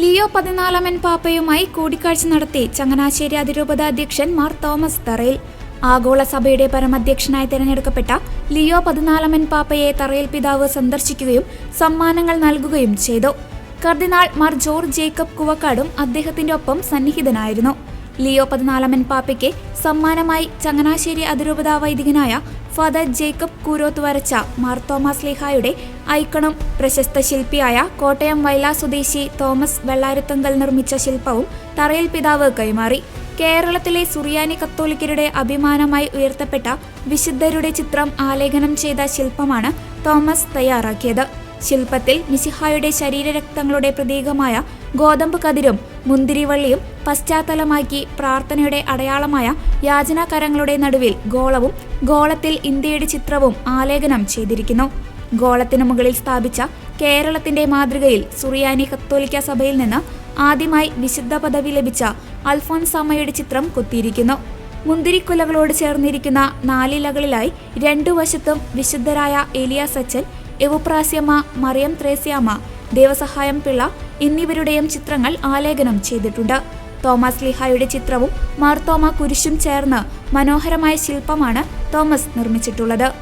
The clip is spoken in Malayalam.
ലിയോ പതിനാലാമൻ പാപ്പയുമായി കൂടിക്കാഴ്ച നടത്തി ചങ്ങനാശ്ശേരി അതിരൂപത അധ്യക്ഷൻ മാർ തോമസ് തറയിൽ. ആഗോള സഭയുടെ പരമാധ്യക്ഷനായി തിരഞ്ഞെടുക്കപ്പെട്ട ലിയോ പതിനാലാമൻ പാപ്പയെ തറയിൽ പിതാവ് സന്ദർശിക്കുകയും സമ്മാനങ്ങൾ നൽകുകയും ചെയ്തു. കർദിനാൾ മാർ ജോർജ് ജേക്കബ് കുവക്കാടും അദ്ദേഹത്തിന്റെ ഒപ്പം സന്നിഹിതനായിരുന്നു. ലിയോ പതിനാലാമൻ പാപ്പയ്ക്ക് സമ്മാനമായി ചങ്ങനാശ്ശേരി അതിരൂപതാ വൈദികനായ ഫാദർ ജേക്കബ് കൂരോത്ത് വരച്ച മാർ തോമസ് ലിഹായുടെ ഐക്കണും പ്രശസ്ത ശില്പിയായ കോട്ടയം വൈല സ്വദേശി തോമസ് വെള്ളാരുത്തങ്കൽ നിർമ്മിച്ച ശില്പവും തറയിൽ പിതാവ് കൈമാറി. കേരളത്തിലെ സുറിയാനി കത്തോലിക്കരുടെ അഭിമാനമായി ഉയർത്തപ്പെട്ട വിശുദ്ധരുടെ ചിത്രം ആലേഖനം ചെയ്ത ശില്പമാണ് തോമസ് തയ്യാറാക്കിയത്. ശില്പത്തിൽ മിസിഹായുടെ ശരീരരക്തങ്ങളുടെ പ്രതീകമായ ഗോതമ്പ് കതിരും മുന്തിരിവള്ളിയും പശ്ചാത്തലമാക്കി പ്രാർത്ഥനയുടെ അടയാളമായ യാചനാകരങ്ങളുടെ നടുവിൽ ഗോളവും ഗോളത്തിൽ ഇന്ത്യയുടെ ചിത്രവും ആലേഖനം ചെയ്തിരിക്കുന്നു. ഗോളത്തിനു മുകളിൽ സ്ഥാപിച്ച കേരളത്തിന്റെ മാതൃകയിൽ സുറിയാനി കത്തോലിക്ക സഭയിൽ നിന്ന് ആദ്യമായി വിശുദ്ധ പദവി ലഭിച്ച അൽഫോൻസാമ്മയുടെ ചിത്രം കൊത്തിയിരിക്കുന്നു. മുന്തിരിക്കുലകളോട് ചേർന്നിരിക്കുന്ന നാലിലകളിലായി രണ്ടു വശത്തും വിശുദ്ധരായ എലിയ സച്ചൻ എവുപ്രാസ്യമ്മ മറിയം ത്രേസ്യാമ്മ ദേവസഹായം പിള്ള എന്നിവരുടെയും ചിത്രങ്ങൾ ആലേഖനം ചെയ്തിട്ടുണ്ട്. തോമസ് ലിഹായുടെ ചിത്രവും മാർത്തോമ കുരിശും ചേർന്ന് മനോഹരമായ ശില്പമാണ് തോമസ് നിർമ്മിച്ചിട്ടുള്ളത്.